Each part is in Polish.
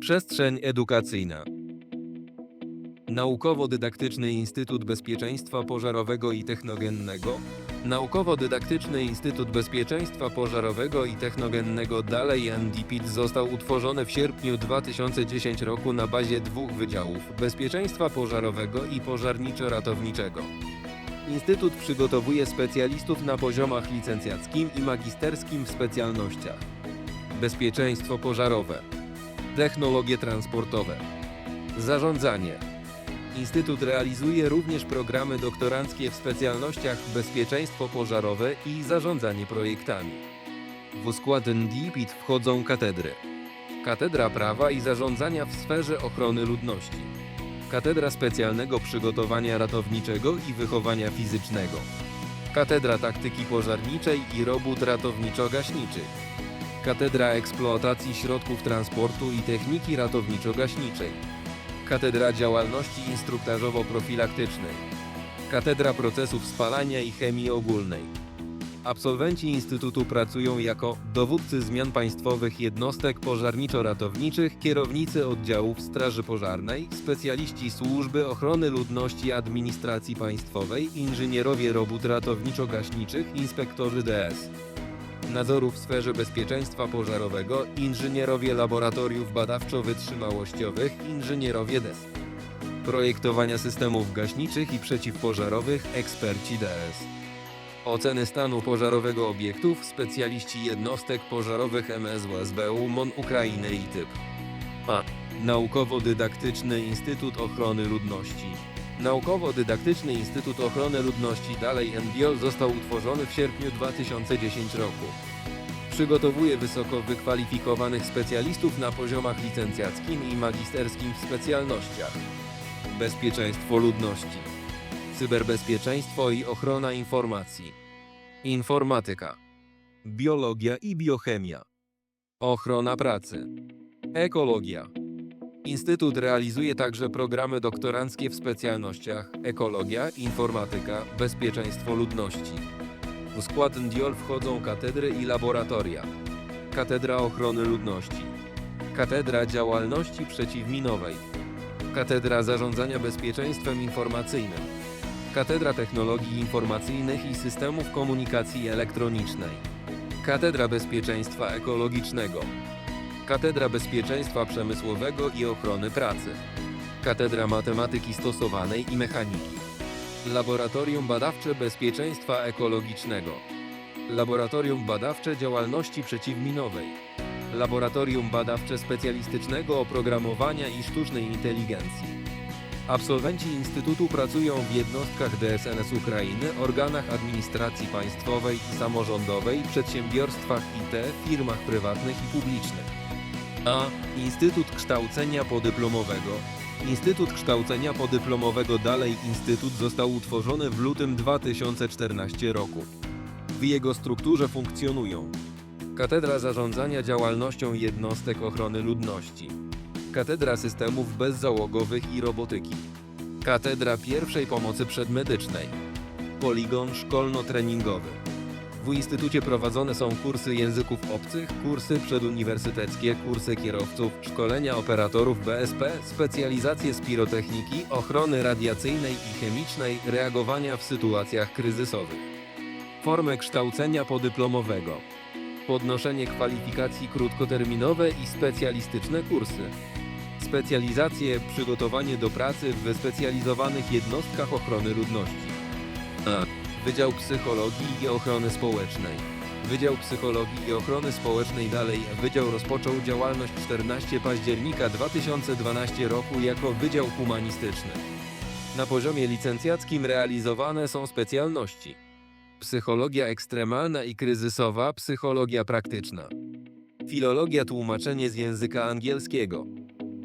Przestrzeń edukacyjna. Naukowo-Dydaktyczny Instytut Bezpieczeństwa Pożarowego i Technogennego. Naukowo-Dydaktyczny Instytut Bezpieczeństwa Pożarowego i Technogennego dalej NDPIT został utworzony w sierpniu 2010 roku na bazie dwóch wydziałów Bezpieczeństwa Pożarowego i Pożarniczo-Ratowniczego. Instytut przygotowuje specjalistów na poziomach licencjackim i magisterskim w specjalnościach bezpieczeństwo pożarowe, technologie transportowe, zarządzanie. Instytut realizuje również programy doktoranckie w specjalnościach bezpieczeństwo pożarowe i zarządzanie projektami. W skład NDPIT wchodzą katedry. Katedra Prawa i Zarządzania w sferze ochrony ludności. Katedra Specjalnego Przygotowania Ratowniczego i Wychowania Fizycznego. Katedra Taktyki Pożarniczej i Robót Ratowniczo-Gaśniczych. Katedra Eksploatacji Środków Transportu i Techniki Ratowniczo-Gaśniczej. Katedra Działalności Instruktażowo-Profilaktycznej. Katedra Procesów Spalania i Chemii Ogólnej. Absolwenci Instytutu pracują jako dowódcy zmian państwowych jednostek pożarniczo-ratowniczych, kierownicy oddziałów Straży Pożarnej, specjaliści Służby Ochrony Ludności Administracji Państwowej, inżynierowie robót ratowniczo-gaśniczych, inspektorzy DS nadzoru w sferze bezpieczeństwa pożarowego, inżynierowie laboratoriów badawczo-wytrzymałościowych, inżynierowie DES. Projektowania systemów gaśniczych i przeciwpożarowych, eksperci DS. Oceny stanu pożarowego obiektów, specjaliści jednostek pożarowych MSWSB MON Ukrainy i typ. A. Naukowo-Dydaktyczny Instytut Ochrony Ludności. Naukowo-Dydaktyczny Instytut Ochrony Ludności dalej NDIOL został utworzony w sierpniu 2010 roku. Przygotowuje wysoko wykwalifikowanych specjalistów na poziomach licencjackim i magisterskim w specjalnościach bezpieczeństwo ludności, cyberbezpieczeństwo i ochrona informacji, informatyka, biologia i biochemia, ochrona pracy, ekologia. Instytut realizuje także programy doktoranckie w specjalnościach ekologia, informatyka, bezpieczeństwo ludności. W skład NDIOL wchodzą katedry i laboratoria. Katedra Ochrony Ludności. Katedra Działalności Przeciwminowej. Katedra Zarządzania Bezpieczeństwem Informacyjnym. Katedra Technologii Informacyjnych i Systemów Komunikacji Elektronicznej. Katedra Bezpieczeństwa Ekologicznego. Katedra Bezpieczeństwa Przemysłowego i Ochrony Pracy. Katedra Matematyki Stosowanej i Mechaniki. Laboratorium Badawcze Bezpieczeństwa Ekologicznego. Laboratorium Badawcze Działalności Przeciwminowej. Laboratorium Badawcze Specjalistycznego Oprogramowania i Sztucznej Inteligencji. Absolwenci Instytutu pracują w jednostkach DSNS Ukrainy, organach administracji państwowej i samorządowej, przedsiębiorstwach IT, firmach prywatnych i publicznych. A. Instytut Kształcenia Podyplomowego. Instytut Kształcenia Podyplomowego dalej Instytut został utworzony w lutym 2014 roku. W jego strukturze funkcjonują Katedra Zarządzania Działalnością Jednostek Ochrony Ludności, Katedra Systemów Bezzałogowych i Robotyki, Katedra Pierwszej Pomocy Przedmedycznej, Poligon Szkolno-Treningowy. W Instytucie prowadzone są kursy języków obcych, kursy przeduniwersyteckie, kursy kierowców, szkolenia operatorów BSP, specjalizacje z pirotechniki, ochrony radiacyjnej i chemicznej, reagowania w sytuacjach kryzysowych. Formy kształcenia podyplomowego. Podnoszenie kwalifikacji krótkoterminowe i specjalistyczne kursy. Specjalizacje, przygotowanie do pracy w wyspecjalizowanych jednostkach ochrony ludności. A. Wydział Psychologii i Ochrony Społecznej. Wydział Psychologii i Ochrony Społecznej dalej Wydział rozpoczął działalność 14 października 2012 roku jako Wydział Humanistyczny. Na poziomie licencjackim realizowane są specjalności Psychologia ekstremalna i kryzysowa, psychologia praktyczna. Filologia tłumaczenie z języka angielskiego.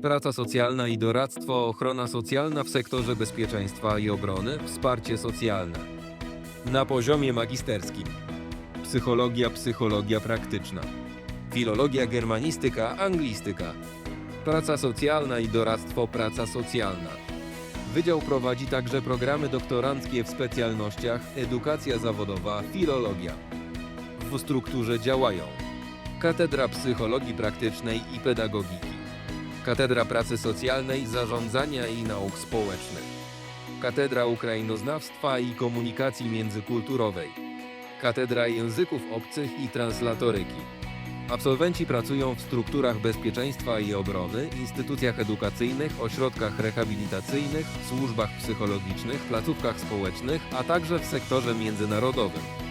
Praca socjalna i doradztwo, ochrona socjalna w sektorze bezpieczeństwa i obrony, wsparcie socjalne. Na poziomie magisterskim. Psychologia, psychologia praktyczna. Filologia germanistyka, anglistyka. Praca socjalna i doradztwo, praca socjalna. Wydział prowadzi także programy doktoranckie w specjalnościach edukacja zawodowa, filologia. W strukturze działają Katedra Psychologii Praktycznej i Pedagogiki, Katedra Pracy Socjalnej, Zarządzania i Nauk Społecznych. Katedra Ukrainoznawstwa i Komunikacji Międzykulturowej. Katedra Języków Obcych i Translatoryki. Absolwenci pracują w strukturach bezpieczeństwa i obrony, instytucjach edukacyjnych, ośrodkach rehabilitacyjnych, służbach psychologicznych, placówkach społecznych, a także w sektorze międzynarodowym.